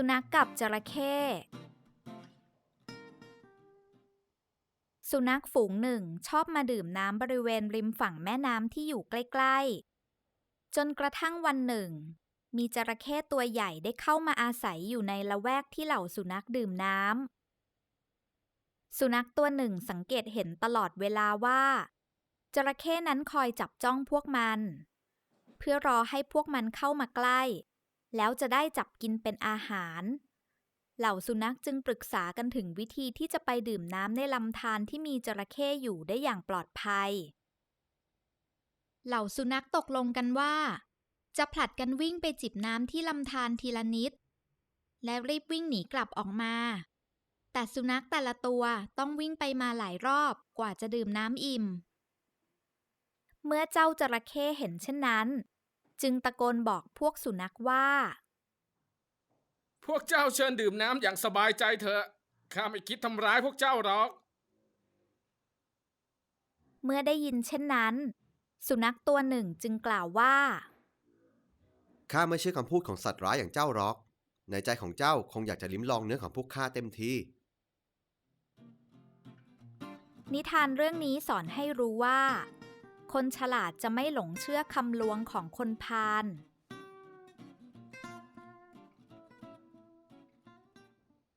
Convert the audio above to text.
สุนัขกับจระเข้ สุนัขฝูงหนึ่งชอบมาดื่มน้ำบริเวณริมฝั่งแม่น้ำที่อยู่ใกล้ๆ จนกระทั่งวันหนึ่ง มีจระเข้ตัวใหญ่ได้เข้ามาอาศัยอยู่ในละแวกที่เหล่าสุนัขดื่มน้ำ สุนัขตัวหนึ่งสังเกตเห็นตลอดเวลาว่า จระเข้นั้นคอยจับจ้องพวกมัน เพื่อรอให้พวกมันเข้ามาใกล้ แล้วจะได้จับกินเป็นอาหาร เหล่าสุนัขจึงปรึกษากันถึงวิธีที่จะไปดื่มน้ำในลำธารที่มีจระเข้อยู่ได้อย่างปลอดภัย เหล่าสุนัขตกลงกันว่า จะผลัดกันวิ่งไปจิบน้ำที่ลำธารทีละนิด และรีบวิ่งหนีกลับออกมา แต่สุนัขแต่ละตัวต้องวิ่งไปมาหลายรอบกว่าจะดื่มน้ำอิ่ม เมื่อเจ้าจระเข้เห็นเช่นนั้น จึงตะโกนบอกพวกสุนัขว่า พวกเจ้าเชิญดื่มน้ำอย่างสบายใจเถอะ ข้าไม่คิดทำร้ายพวกเจ้าหรอก เมื่อได้ยินเช่นนั้น สุนัขตัวหนึ่งจึงกล่าวว่า ข้าไม่เชื่อคำพูดของสัตว์ร้ายอย่างเจ้าหรอก ในใจของเจ้าคงอยากจะลิ้มลองเนื้อของพวกข้าเต็มทีนิทานเรื่องนี้สอนให้รู้ว่า คนฉลาดจะไม่หลงเชื่อคำลวงของคนพาล